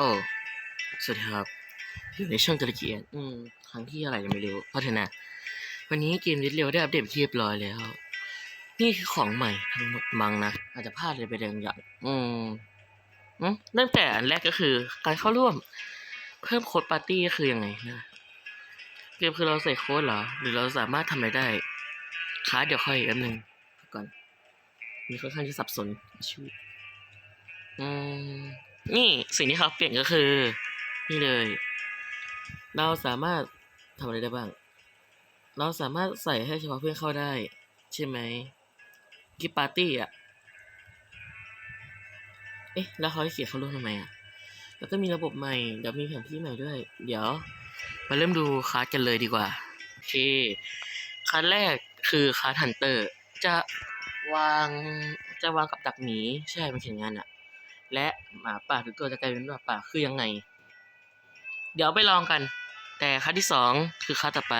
โอ้สวัสดีครับ อยู่ในช่องตะเกียนอืมครั้งที่อะไรยังไม่รู้เพราะฉะนั้นวันนี้เกมดิสเร็วได้อัปเดตที่เรียบร้อยแล้ว นี่คือของใหม่ทั้งหมดมังนะ อาจจะพลาดอะไรไปบางอย่าง อืมอืมเริ่มแต่อันแรกก็คือ การเข้าร่วม เพิ่มโค้ดปาร์ตี้คือยังไงนะเกมคือเราใส่โค้ดเหรอ หรือเราสามารถทำอะไรได้ค้าเดี๋ยวค่อยแป๊บนึงก่อน มีค่อนข้างที่สับสนชื่ออืม นี่สิ่งที่เขาเปลี่ยนก็คือ นี่เลย เราสามารถทำอะไรได้บ้าง เราสามารถใส่ให้เฉพาะเพื่อนเข้าได้ ใช่ไหมกิปาร์ตี้อะ เอ๊ะ แล้วเขาเขียนเขาร่วมทำไมอะ แล้วก็มีระบบใหม่ เดี๋ยวมีแผนที่ใหม่ด้วย เดี๋ยว มาเริ่มดูคลาสกันเลยดีกว่า โอเคคลาสแรกคือคลาสฮันเตอร์ จะวาง จะวางกับดักหมี ใช่ มันเขียนงานอะ และหมาป่าทุกตัวจะกลายเป็นหมาป่าคือยังไง เดี๋ยวไปลองกัน แต่คาสที่สองคือคาสต่อไป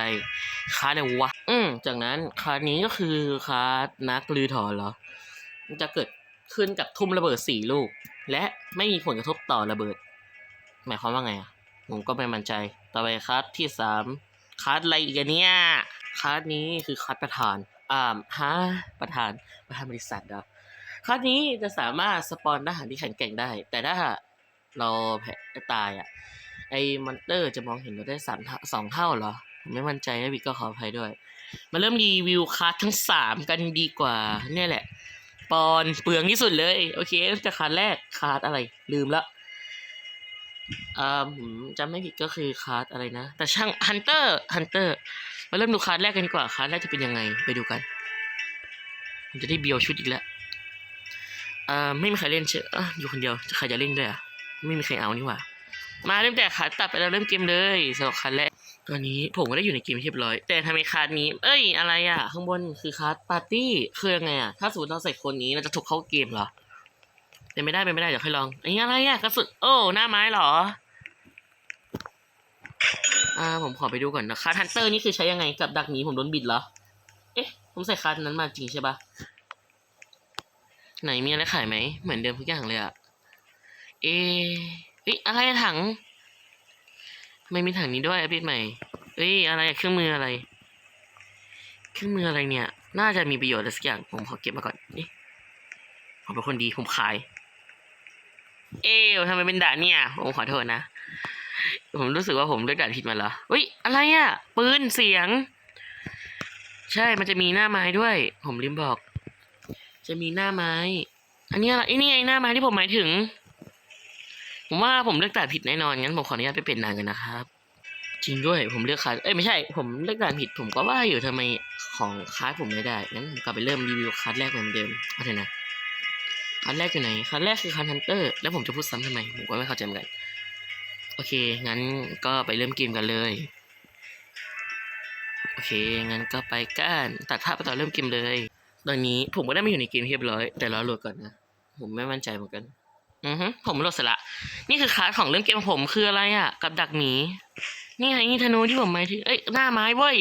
คาสไหนวะอืมจากนั้นคานี้ก็คือคาสนักลือถอนเหรอมันจะเกิดขึ้นจากทุ่มระเบิดสี่ลูก และไม่มีผลกระทบต่อระเบิด หมายความว่าไงอะผมก็ไม่มั่นใจ ต่อไปคลาสที่สามคลาสอะไรอีกเนี่ยคลาสนี้คือคลาสประธาน อ่าฮะประธานประธานบริษัทเหรอ คลาสนี้จะสามารถสปอนทหารที่แข็งแกร่งได้ แต่ถ้าเราแพ้ตายอะ ไอ้มอนเตอร์จะมองเห็นเราได้สามสองเท่าเหรอผมไม่มั่นใจนะวิกก็ขออภัยด้วย มาเริ่มรีวิวคลาสทั้งสามกันดีกว่า เนี่ยแหละ ปอนเปลืองที่สุดเลย โอเคจากคลาสแรกคลาสอะไรลืมละอ่าผมจำไม่ผิดก็คือคลาสอะไรนะ แต่ช่างฮันเตอร์ฮันเตอร์มาเริ่มดูคลาสแรกกันดีกว่าคลาสแรกจะเป็นยังไงไปดูกันจะได้เบียวชุดอีกแล้ว อ่าไม่มีใครเล่นเชออะอยู่คนเดียวใครจะเล่นด้วยอะไม่มีใครเอานี่หว่า มาเริ่มแต่ขาตัดไปแล้วเริ่มเกมเลยสำหรับคันแรกตอนนี้ผมก็ได้อยู่ในเกมเรียบร้อย แต่ทำไมคาร์ดนี้ เอ้ยอะไรอะ ข้างบนคือคาร์ดปาร์ตี้คือยังไงอะถ้าสมมติเราใส่คนนี้เราจะถูกเข้าเกมเหรอเป็นไม่ได้เป็นไม่ได้เดี๋ยวค่อยลองอันนี้อะไรอะกระสุนโอ้หน้าไม้เหรออ่าผมขอไปดูก่อนนะคาร์ดฮันเตอร์นี่คือใช้ยังไงกับดักหนีผมโดนบิดเหรอ เอ๊ะ ผมใส่คาร์ดนั้นมาจริงใช่ปะ ไหนมีอะไรขายไหม เหมือนเดิมทุกอย่างเลยอะเอเอ้ยอะไรถัง ไม่มีถังนี้ด้วยอัปเดตใหม่เอ้ยอะไรเครื่องมืออะไร เครื่องมืออะไรเนี่ย น่าจะมีประโยชน์อะไรสักอย่าง ผมขอเก็บมาก่อนเอ๊ผมเป็นคนดีผมขาย เอ๊ะทำไมเป็นด่าเนี่ย ผมขอโทษนะ ผมรู้สึกว่าผมเลือกด่านผิดมาเหรอเฮ้ยอะไรอะปืนเสียง ใช่มันจะมีหน้าไม้ด้วย ผมลืมบอก จะมีหน้าไม้ อันนี้อะไรไอ้นี่ไงหน้าไม้ที่ผมหมายถึง ผมว่าผมเลือกด่านผิดแน่นอนงั้นผมขออนุญาตไปเปลี่ยนด่านกันนะครับ จริงด้วยผมเลือกคาสเอ้ยไม่ใช่ ผมเลือกด่านผิด ผมก็ว่าอยู่ทำไมของคาสผมไม่ได้งั้นผมกลับไปเริ่มรีวิวคาสแรกเหมือนเดิมเอาเถอะนะคาสแรกอยู่ไหนคาสแรกคือคาสฮันเตอร์แล้วผมจะพูดซ้ำทำไมผมก็ไม่เข้าใจเหมือนกันโอเค งั้นก็ไปเริ่มเกมกันเลย โอเค งั้นก็ไปกัน ตัดภาพไปต่อเริ่มเกมเลย ตอนนี้ผมก็ได้มาอยู่ในเกมเรียบร้อย แต่รอโหลดก่อนนะ ผมไม่มั่นใจเหมือนกัน อือฮึผมโหลดเสร็จละ นี่คือคลาสของเรื่องเกมของผมคืออะไรอะ กับดักหมี นี่ไงนี่ธนูที่ผมหมายถึง เอ้ย หน้าไม้เว้ย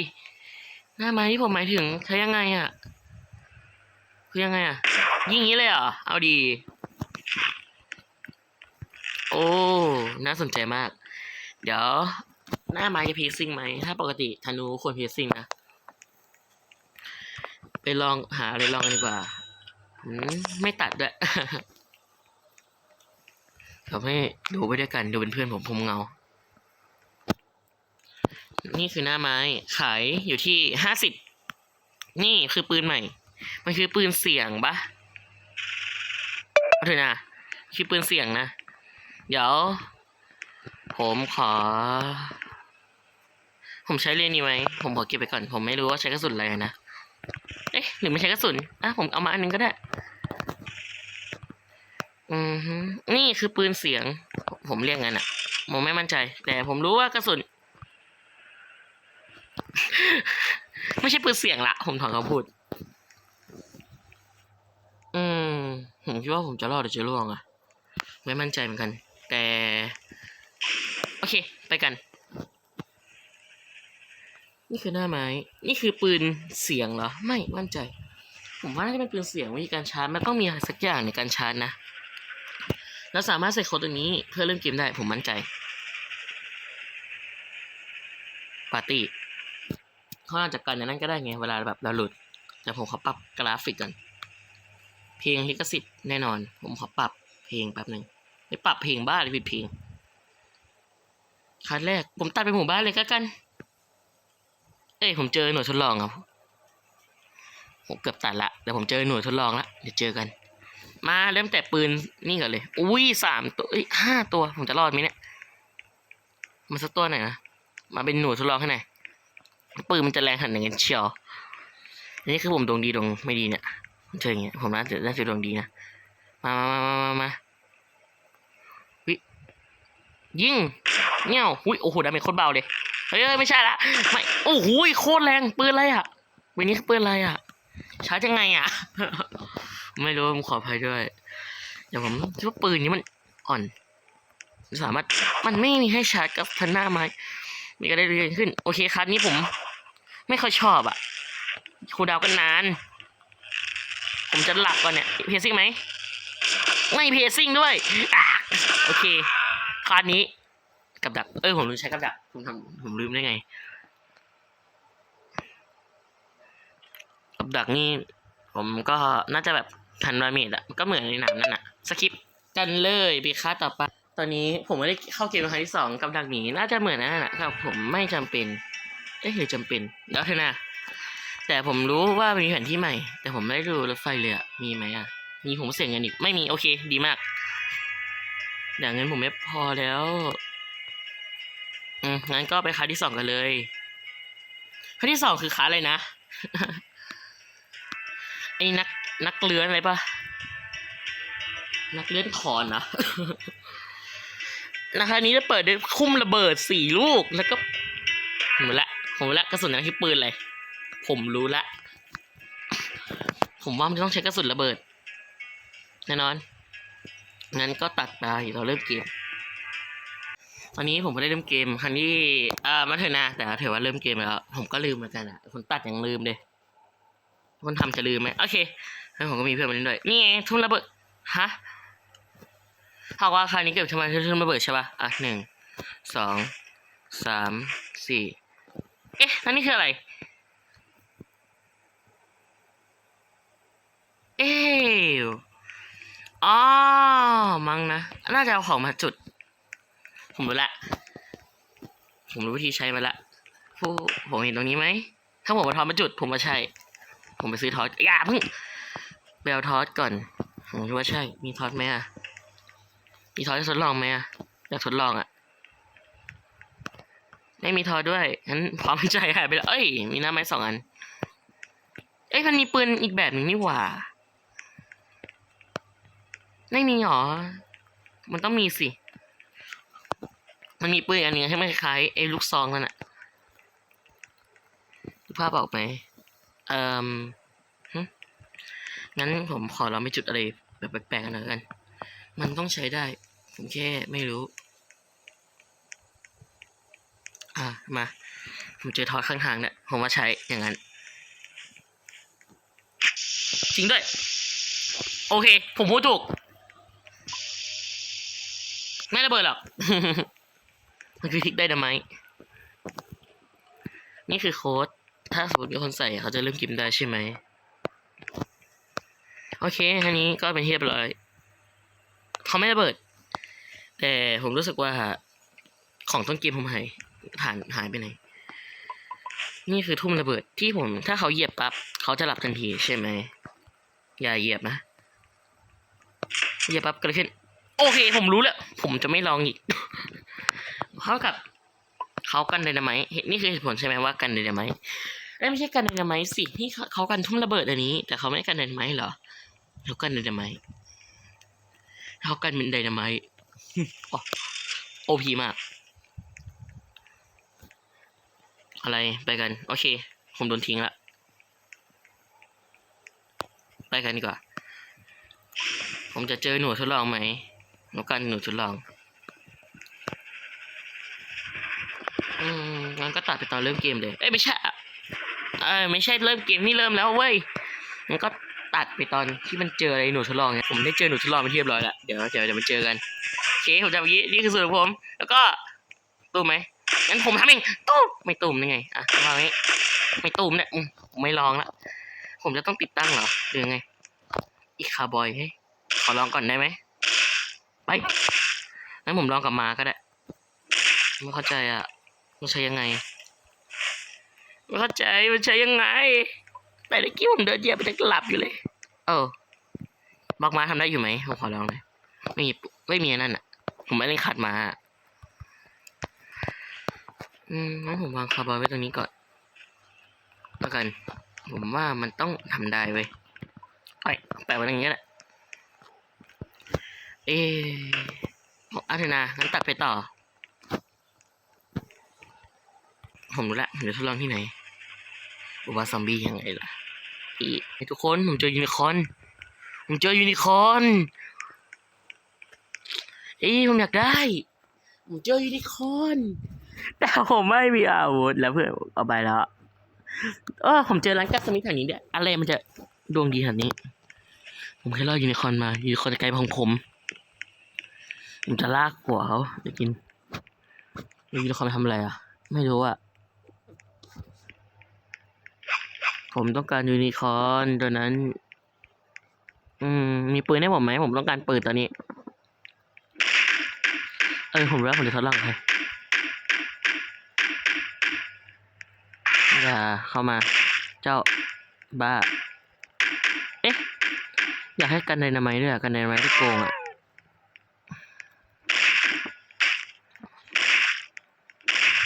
หน้าไม้ที่ผมหมายถึงใช้ยังไงอะ คือยังไงอะ ยิ่งนี้เลยเหรอ เอาดี โอ้ น่าสนใจมาก เดี๋ยว หน้าไม้จะพีซิ่งไหม ถ้าปกติธนูควรพีซิ่งนะ ไปลองหาอะไรลองกันดีกว่าไม่ตัดด้วยเราให้ดูไปด้วยกันดูเป็นเพื่อนผมผมเงา นี่คือหน้าไม้ ขายอยู่ที่ห้าสิบ นี่คือปืนใหม่ มันคือปืนเสียงปะเอาเถอะนะคือปืนเสียงนะ เดี๋ยว ผมขอ ผมใช้เรียนนี้ไหม ผมขอเก็บไปก่อน ผมไม่รู้ว่าใช้กระสุนอะไรนะ เอ๊ะหรือไม่ใช้กระสุนอะผมเอามาอันหนึงก็ได้ อือฮึนี่คือปืนเสียง ผมเรียกงั้นอะผมไม่มั่นใจ แต่ผมรู้ว่ากระสุน ไม่ใช่ปืนเสียงละ ผมถอนคำพูด อืม ผมคิดว่าผมจะรอดหรือจะร่วงอะไม่มั่นใจเหมือนกัน แต่ โอเค ไปกัน นี่คือหน้าไม้ นี่คือปืนเสียงเหรอ ไม่มั่นใจ ผมว่าน่าจะเป็นปืนเสียงวิธีการชาร์จ มันต้องมีอะไรสักอย่างในการชาร์จนะ เราสามารถใส่โค้ดตัวนี้เพื่อเริ่มเกมได้ ผมมั่นใจ ปาร์ตี้เขาอาจจะกันในนั้นก็ได้ไง เวลาแบบเราหลุด แต่ผมขอปรับกราฟิกก่อน เพลงลิขสิทธิ์แน่นอน ผมขอปรับเพลงแป๊บหนึ่งไม่ปรับเพลงบ้าเลยผิดเพลงคันแรก ผมตัดไปหมู่บ้านเลยก็กัน เอ้ยผมเจอหน่วยทดลองครับ ผมเกือบตัดละแต่ผมเจอหน่วยทดลองละเดี๋ยวเจอกัน มาเริ่มแต่ปืนนี่ก่อนเลย อุ้ยสามตัวเอ้ยห้าตัวผมจะรอดไหมเนี่ยมาสักตัวหน่อยนะมาเป็นหน่วยทดลองให้หน่อยปืนมันจะแรงขนาดไหนกันเชียวอันนี้คือผมดวงดีดวงไม่ดีเนี่ยเจออย่างเงี้ยผมน่าจะน่าจะดวงดีนะมามามามามามาวิยิงเงี้ยวอุ้ยโอ้โหดาเมจโคตรเบาเลย เฮ้ยไม่ใช่ละไม่โอ้โหโคตรแรงปืนอะไรอะวันนี้ปืนอะไรอะชาร์จยังไงอะ ไม่รู้ผมขออภัยด้วยเดี๋ยวผมคิดว่าปืนนี้มันอ่อน สามารถมันไม่มีให้ชาร์จกับพันหน้าไม้มีก็ได้เรียนขึ้น โอเคครับนี้ผม ไม่ค่อยชอบอะครูดาวกันนาน ผมจะหลับก่อนเนี่ยเพซซิ่งไหมไม่เพซซิ่งด้วยอโอเคคลาสนี้ กับดัก เออผมลืมใช้กับดัก ผมทำผมลืมได้ไง กับดักนี่ผมก็น่าจะแบบพันดาเมจอะก็เหมือนในหนังนั่นอะสคริปกันเลยไปค่าต่อไป ตอนนี้ผมไม่ได้เข้าเกมเป็นครั้งที่สองกับดักหนีน่าจะเหมือนนั่นแหละครับผมไม่จำเป็น เอ๊ะหรือจำเป็น แล้วเถอะนะแต่ผมรู้ว่ามีแผนที่ใหม่ แต่ผมไม่ได้ดูรถไฟเลยอะมีไหมอะมีผมเสียเงินอีก ไม่มี โอเค ดีมากเดี๋ยวเงินผมไม่พอแล้ว อืมงั้นก็ไปคลาที่สองกันเลยคลาที่สองคือคลาอะไรนะไอ้นักนักเลื้อนอะไรปะนักเลื้อนขอนนะนะคะนี้จะเปิดด้วยคุ้มระเบิดสี่ลูกแล้วก็ผมละผมละกระสุนนั้นคือปืนอะไรผมรู้ละ ผมว่ามันจะต้องใช้กระสุนระเบิดแน่นอนงั้นก็ตัดไปเราเริ่มเกม ตอนนี้ผมไม่ได้เริ่มเกมครั้งที่เอ่ามาเถอะนะแต่ถือว่าเริ่มเกมแล้ว ผมก็ลืมเหมือนกันอะคนตัดยังลืมเลยคนทำจะลืมไหมโอเคแล้วผมก็มีเพื่อนมาเล่นด้วยนี่ไงทุ่นระเบิดฮะถ้าว่าคราวนี้เก็บทำไมทุ่นระเบิดใช่ป่ะอะหนึ่งสองสามสี่เอ๊ะแล้วนี่คืออะไร เอ๊ะอ๋อมั้งนะ น่าจะเอาของมาจุด ผมรู้ละ ผมรู้วิธีใช้มาละผู้ผมเห็นตรงนี้ไหม ถ้าผมมาทอดมาจุด ผมมาใช่ ผมไปซื้อทอดอย่าเพิ่งไปเอาทอดก่อน ผมคิดว่าใช่ มีทอดไหมอะ มีทอดจะทดลองไหมอะ อยากทดลองอะ ไม่มีทอดด้วยงั้นความมั่นใจหายไปแล้วเอ้ย มีหน้าไม้สองอัน เอ้ยมันมีปืนอีกแบบหนึ่งนี่หว่าไม่มีหรอ มันต้องมีสิ มันมีปืนอันนึงให้มันคล้ายๆไอ้ลูกซองนั่นอะภาพออกไหมเอ่องั้นผมขอเราไม่จุดอะไรแบบแปลกๆกันหน่อยกัน มันต้องใช้ได้ ผมแค่ไม่รู้ อะ มา ผมเจอทอดข้างทางเนี่ย ผมว่าใช้อย่างนั้น จริงด้วย โอเค ผมพูดถูก ไม่ระเบิดหรอก มันคือทิกไดนาไมนี่คือโค้ด ถ้าสมมติมีคนใส่เขาจะเริ่มกินได้ใช่ไหม โอเคอันนี้ก็เป็นที่เรียบร้อย เขาไม่ระเบิด แต่ผมรู้สึกว่า ของต้นเกมผมหายผ่านหายไปไหน นี่คือทุ่มระเบิดที่ผม ถ้าเขาเหยียบปั๊บเขาจะหลับทันทีใช่ไหม อย่าเหยียบนะ เหยียบปั๊บเกิดอะไรขึ้น โอเค ผมรู้แล้ว ผมจะไม่ลองอีก เท่ากับเขากันไดนาไมต์เห็นนี่คือเหตุผลใช่ไหมว่ากันไดนาไมต์ไม่ใช่กันไดนาไมต์สิที่เขากันทุ่มระเบิดอันนี้ แต่เขาไม่กันไดนาไมต์เหรอเขากันไดนาไมต์เขากันเป็นไดนาไมต์โอพีมาก อะไรไปกัน โอเค ผมโดนทิ้งละไปกันดีกว่า ผมจะเจอหนูทดลองไหมหนูกันหนูทดลอง อืมงั้นก็ตัด ไปตอนเริ่มเกมเลย เอ้ยไม่ใช่เอ้ยไม่ใช่เริ่มเกมนี่เริ่มแล้วเว้ยงั้นก็ตัดไปตอนที่มันเจออะไรหนูทดลองเนี่ยผมได้เจอหนูทดลองไปนที่เรียบร้อยแล้วเดี๋ยวเดี๋ยวเดี๋ยวมาเจอกันเคผมจะแบบนี้นี่คือสูตรของผม แล้วก็ตูมไหมงั้นผมทำเองตูมไม่ตูมได้ไงอะวางไว้ไม่ตูมเนี่ยผมไม่ลองละผมจะต้องติดตั้งเหรอหรือไงอีคาร์บอยเฮ้ยขอลองก่อนได้ไหมไปงั้นผมลองกับมาก็ได้ไม่เข้าใจอะมันใช้ยังไง ไม่เข้าใจมันใช้ยังไง แต่เมื่อกี้ผมเดินเหยียบไปจะหลับอยู่เลย เออบอกมาทำได้อยู่ไหมผมขอลองเลยไม่มีไม่มีนั่นอะ ผมไม่ได้ขัดมา อืมงั้นผมวางคาร์บอยไว้ตรงนี้ก่อนแล้วกัน ผมว่ามันต้องทำได้เว้ยไปแปะไว้ตรงนี้แหละเอ๊ะอาเทนางั้นตัดไปต่อ ผมรู้ละผมจะทดลองที่ไหนว่าซอมบี้ยังไงล่ะอีให้ทุกคนผมเจอยูนิคอร์นผมเจอยูนิคอร์นเอ้ยผมอยากได้ผมเจอยูนิคอร์นแต่ผมไม่มีอาวุธแล้วเพื่อนเอาไปแล้วเออผมเจอร้านกัสมิธแถวนี้เนี่ยอะไรมันจะดวงดีขนาดนี้ ผมแค่รอดยูนิคอร์นมายูนิคอร์นจะไกลของผมผมจะลากหัวเขาจะกินยูนิคอร์นไปทำอะไรอะ ไม่รู้อะ ผมต้องการยูนิคอร์นตัวนั้น อืม มีปืนให้ผมไหม ผมต้องการปืนตอนนี้ เออผมรู้ผมจะทดลองให้อย่าเข้ามา เจ้าบ้า เอ๊ะ อยากให้กันไดนาไมต์ด้วยอกันไดนาไมต์ที่โกงอะ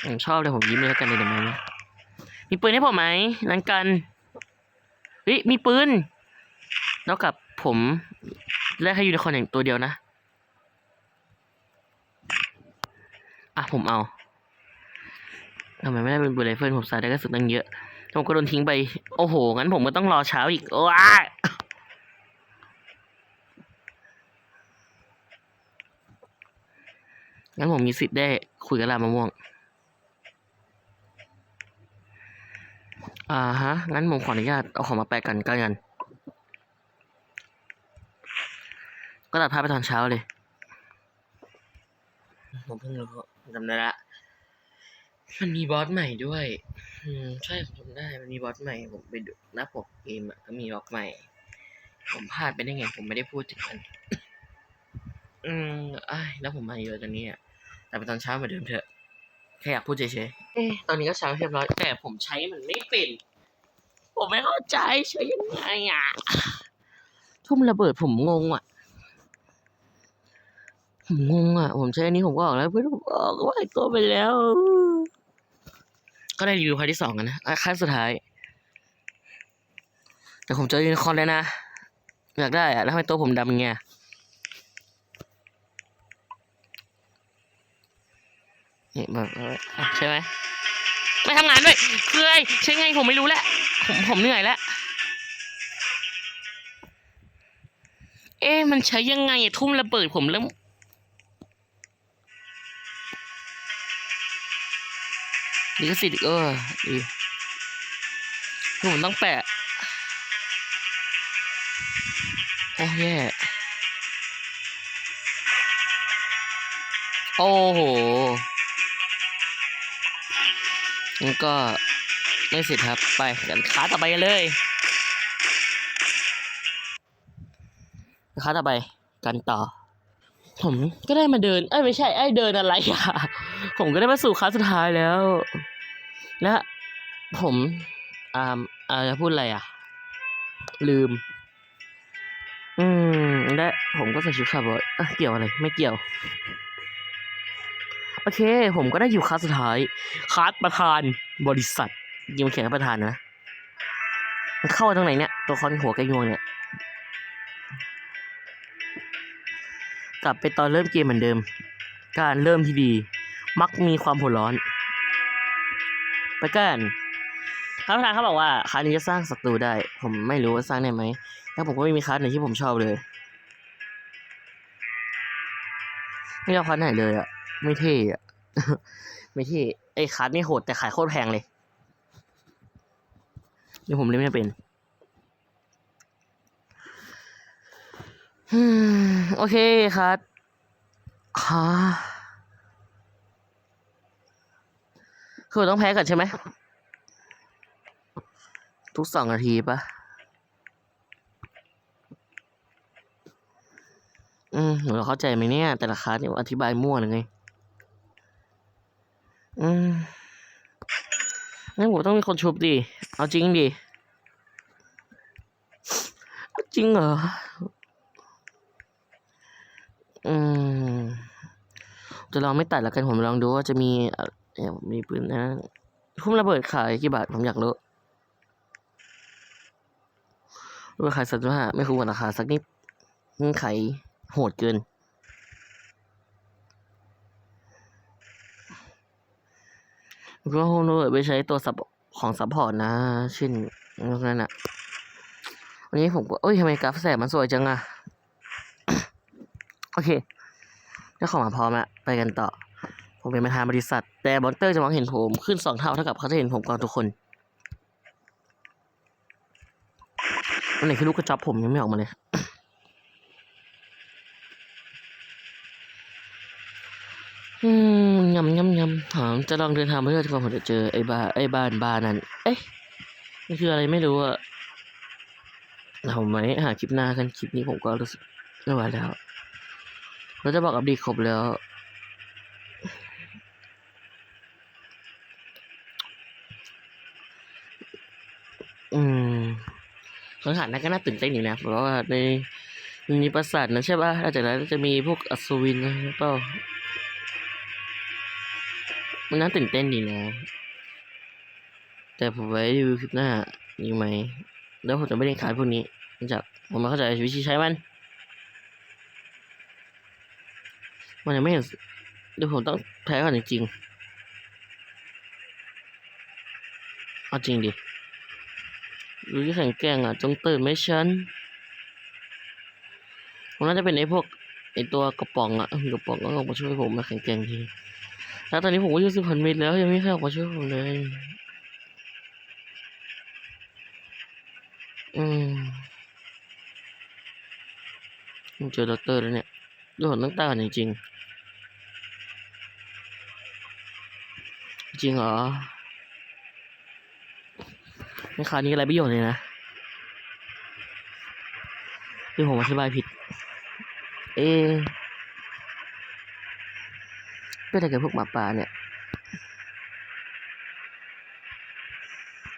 ผมชอบเลยผมยิ้มเลยกันไดนาไมต์เนี่ยมีปืนให้ผมไหมนั้นกัน เฮ้ยมีปืนแล้วกับผมแลกให้ยูนิคอร์นอย่างตัวเดียวนะ อะผมเอาทำไมไม่ได้เป็นปืนไรเฟิลผมใส่ได้กระสุนตั้งเยอะผมก็โดนทิ้งไป โอ้โห งั้นผมก็ต้องรอเช้าอีกว้างั้นผมมีสิทธิ์ได้คุยกับลามะม่วง อ่าฮะ งั้นผมขออนุญาตเอาของมาแปะกันกันกัน ก็ตัดภาพไปตอนเช้าเลย ผมเพิ่งรู้จำได้ละ มันมีบอสใหม่ด้วย อืมใช่ผมจำได้ มันมีบอสใหม่ ผมไปดูหน้าปกเกมอะก็มีบอสใหม่ ผมพลาดไปได้ไง ผมไม่ได้พูดถึงมัน อืมอ้ายแล้วผมมาเยอะตอนนี้อะแต่ไปตอนเช้าเหมือนเดิมเถอะ แค่อยากพูดเฉยๆเอ๊ะตอนนี้ก็เช้าเรียบร้อย แต่ผมใช้มันไม่เป็น ผมไม่เข้าใจใช้ยังไงอะ ทุ่มระเบิดผมงงอะ ผมงงอะ ผมใช้อันนี้ผมก็ออกแล้วเพื่อนผมออกว่าไอ้ตัวไปแล้ว ก็ได้รีวิวครั้งที่สองกันนะอะครั้งสุดท้าย แต่ผมเจอยูนิคอร์นแล้วนะ อยากได้อะแล้วทำไมตัวผมดำอย่างเงี้ย นี่แบบเอออะใช่ไหมไม่ทำงานด้วยคือไอ้ใช่ไงผมไม่รู้แหละผมผมเหนื่อยแล้วเอ๊ะมันใช้ยังไงทุ่มระเบิดผมเริ่มดีก็สิทธิ์เออดีผมต้องแปะ โอ้แย่โอ้โห งั้นก็ไม่สิทธิ์ครับ ไปกันขาต่อไปกันเลยขาต่อไปกันต่อ ผมก็ได้มาเดิน เอ้ยไม่ใช่ไอ้เดินอะไรอะผมก็ได้มาสู่คาสสุดท้ายแล้ว และผมอ่าอ่าจะพูดอะไรอะ ลืม อืมและผมก็ใส่ชุดคาร์บอยเกี่ยวอะไร ไม่เกี่ยว โอเค ผมก็ได้อยู่คลาสสุดท้ายคลาสประธานบริษัทยิงเขียนประธานนะมันเข้ามาตรงไหนเนี่ย ตัวคอนหัวกระยวงเนี่ย กลับไปตอนเริ่มเกมเหมือนเดิม การเริ่มที่ดี มักมีความหัวร้อน ไปกันท่าประธานเขาบอกว่าคลาสนี้จะสร้างศัตรูได้ ผมไม่รู้ว่าสร้างได้ไหมแล้วผมก็ไม่มีคลาสไหนที่ผมชอบเลย ไม่ชอบคลาสไหนเลยอะ ไม่เท่อะไม่เท่ไอ้คลาสนี่โหดแต่ขายโคตรแพงเลยเดี๋ยวผมเล่นไม่เป็นโอเคครับฮะคือต้องแพ้ก่อนใช่ไหม ทุกสองนาทีปะอืมหนูเข้าใจไหมเนี่ย แต่ละคลาสเนี่ยอธิบายมั่วหรือไง อืมงั้นผมต้องมีคนชุบดิ เอาจริงดิ จริงเหรอ อืม จะลองไม่ตัดล้วกันผมลองดูว่าจะมีเอ่อมีปืนนะพุ่มระเบิดขายกี่บาท ผมอยากรู้ระเบิดขายสัตว์ว่าไม่คุ้มกับราคาสักนิดเงื่อนไขโหดเกิน เพราะผมระเบิดไปใช้ตัวซับของซัพพอร์ตนะเช่นนั่นน่ะวันนี้ผมก็เอ้ยทำไมกราฟแสบมันสวยจังอะโอเคเจ้าของมาพร้อมแล้วไปกันต่อ ผมเป็นประธานบริษัท แต่บอนเตอร์จะมองเห็นผมขึ้นสองเท่าเท่ากับเขาจะเห็นผมก่อนทุกคนอันไหนคือลูกกระจอบผมยังไม่ออกมาเลย อืมยำยำยำถาม จะลองเดินทางไปเรื่อยจนกว่าผมจะเจอไอ้บ้าไอ้บ้านบ้านนั้น เอ๊ะมันคืออะไรไม่รู้อะเราไหมหาคลิปหน้ากันคลิปนี้ผมก็รู้สึกไม่ไหวแล้ว เราจะบอกอัปเดตครบแล้ว อืมสถานนั้นก็น่าตื่นเต้นอยู่นะเพราะว่าในมีปราสาทนะใช่ป่ะแล้วจากนั้นจะมีพวกอัศวินนะเปล่า มันน่าตื่นเต้นดีนะ แต่ผมไว้ดูคลิปหน้าอยู่ไหม แล้วผมจะไม่เล่นขายพวกนี้เนื่องจากผมม่เข้าใจวิธีใช้มัน มันยังไม่เห็นเดี๋ยวผมต้องแพ้ก่อนจริงๆเอาจริงดิรู้ที่แข็งแกงอะจงตื่นไหมฉันผมน่าจะเป็นไอ้พวกไอ้ตัวกระป๋องอะกระป๋องก็ออกมาช่วยผมมาแข็งแกงที แล้วตอนนี้ผมก็อยู่สิบพันมิตรแล้วยังไม่มีใครออกมาช่วยผมเลย อืมผมเจอด็อกเตอร์แล้วเนี่ยดูผมต้งตาจริงๆ จริงเหรอในคราวนี้อะไรประโยชน์เลยนะที่ผมอธิบายผิด เอ๊ะเป็นอะไรกับพวกหมาป่าเนี่ย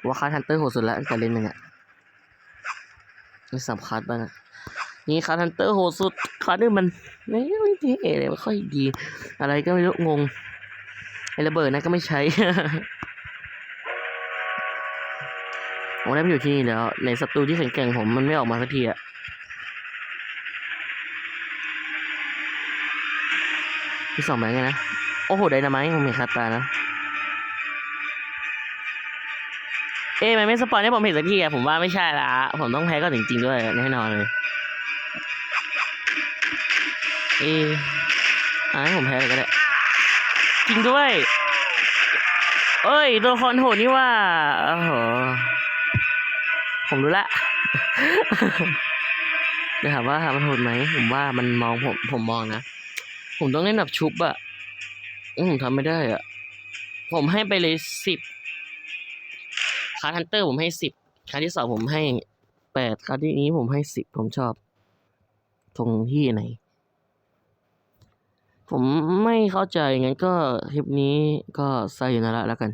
ว่าคาร์ทันเตอร์โหดสุดแล้วแต่เล่นมันเนี่ยนี่สับคัดบ้างอะนี่คาร์ทันเตอร์โหดสุดคาร์นี่มันไม่ไม่เท่เลยไม่ค่อยดี อะไรก็ไม่รู้งงไอ้ระเบิดนะก็ไม่ใช้ผมได้ไปอยู่ที่นี่แล้วในศัตรูที่แข็งแกร่งผมมันไม่ออกมาสักทีอะ ที่สองแบงค์ไงนะ โอ้โห ไดนาไมต์ผมเห็นคาตานะ เอ๊ะมันไม่สปอยให้ผมเห็นสักทีอะผมว่าไม่ใช่ละ ผมต้องแพ้ก็จริงๆด้วยแน่นอนเลย เอ๊ะอะผมแพ้เลยก็ได้ จริงด้วย เอ้ย ตัวละครโหดนี่ว่าโอ้โห ผมรู้ละเดี๋ยวถามว่ามันโหดไหม ผมว่ามันมองผม ผมมองนะ ผมต้องเล่นแบบชุบอะอืมผมทำไม่ได้อะผมให้ไปเลยสิบคาร์ทันเตอร์ผมให้สิบคาร์ที่สองผมให้แปดคาร์ที่นี้ผมให้สิบผมชอบ ตรงที่ไหน ผมไม่เข้าใจงั้นก็คลิปนี้ก็ใส่อยู่นั่นละแล้วกัน